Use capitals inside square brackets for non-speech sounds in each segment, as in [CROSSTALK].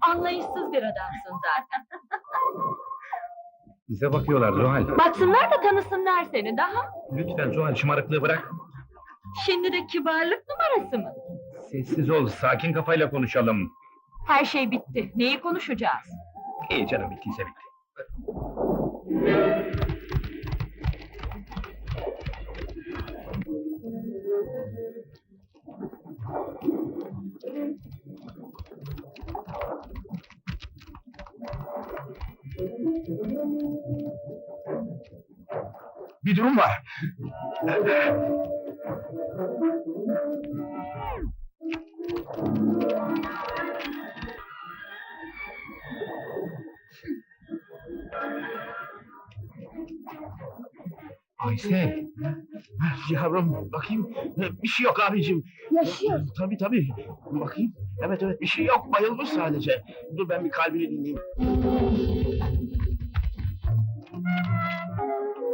Anlayışsız bir adamsın zaten. Bize bakıyorlar Zuhal. Baksınlar da tanısınlar seni daha. Lütfen Zuhal şımarıklığı bırak. Şimdi de kibarlık numarası mı? Sessiz ol, sakin kafayla konuşalım. Her şey bitti. Neyi konuşacağız? İyi canım bittiyse bitti. Bir durum var. Aysel. Yavrum bakayım. Bir şey yok abicim. Yaşıyor. Tabii tabii. Bakayım. Evet evet bir şey yok. Bayılmış sadece. Dur ben bir kalbini dinleyeyim.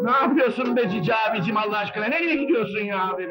Ne yapıyorsun be cici abicim Allah aşkına? Nereye gidiyorsun ya abi?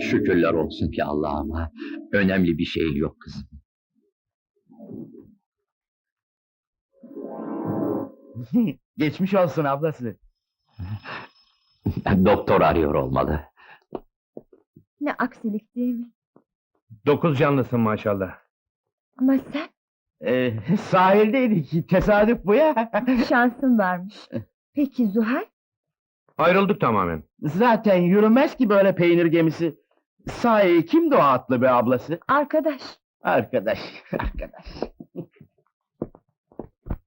Şükürler olsun ki Allah'ıma önemli bir şey yok kızım. [LAUGHS] Geçmiş olsun ablası. [LAUGHS] Doktor arıyor olmalı. Ne aksilik değil mi? Dokuz canlısın maşallah. Ama sen Ee, [LAUGHS] sahildeydik. Tesadüf bu ya. [LAUGHS] şansın varmış. Peki Zuhal? Ayrıldık tamamen. Zaten yürümez ki böyle peynir gemisi. Sahi kimdi o atlı be ablası? Arkadaş. Arkadaş, [LAUGHS] arkadaş.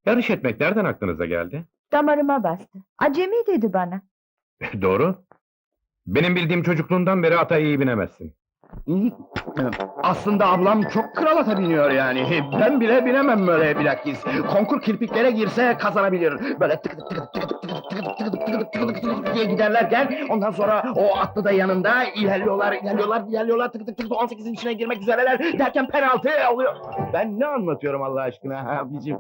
Yarış etmek nereden aklınıza geldi? Damarıma bastı. Acemi dedi bana. Doğru. Benim bildiğim çocukluğundan beri ata iyi binemezsin. Aslında ablam çok kral ata biniyor yani. Ben bile binemem böyle bilakis. Konkur kirpiklere girse kazanabilir. Böyle tık tık tık tık tık tık tık tık tık tık tık tık tık diye giderlerken ondan sonra o atlı da yanında ilerliyorlar, ilerliyorlar, ilerliyorlar tık tık tık 18'in içine girmek üzereler derken penaltı oluyor. Ben ne anlatıyorum Allah aşkına abicim?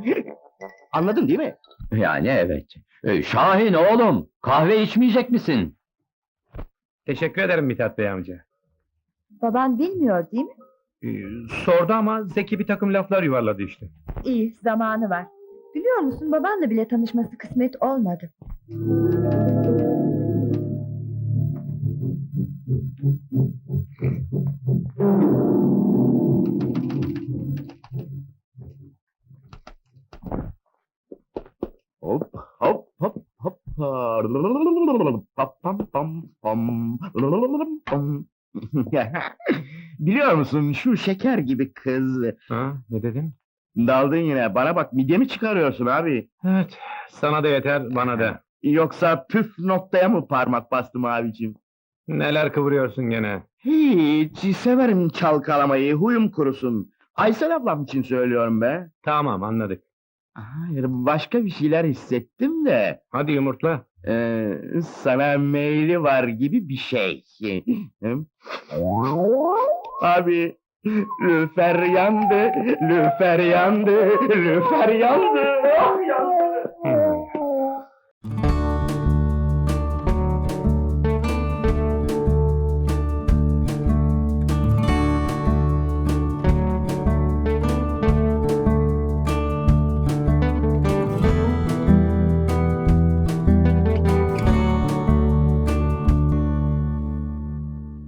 Anladın değil mi? Yani evet. Ee, Şahin oğlum kahve içmeyecek misin? Teşekkür ederim Mithat Bey amca. Baban bilmiyor değil mi? Ee, sordu ama zeki bir takım laflar yuvarladı işte. İyi, zamanı var. Biliyor musun babanla bile tanışması kısmet olmadı. Hop hop hop hop. Pam pam pam pam. Pam. [LAUGHS] Biliyor musun şu şeker gibi kız. Ha, ne dedin? Daldın yine. Bana bak midyemi çıkarıyorsun abi. Evet, sana da yeter, bana da. [LAUGHS] Yoksa püf noktaya mı parmak bastım abicim? Neler kıvırıyorsun gene? Hiç severim çalkalamayı. Huyum kurusun. Aysel ablam için söylüyorum be. Tamam, anladık. Hayır başka bir şeyler hissettim de. Hadi yumurtla. Ee, sana meyli var gibi bir şey. [LAUGHS] Abi, lüfer yandı, lüfer yandı, lüfer yandı. Oh, yandı.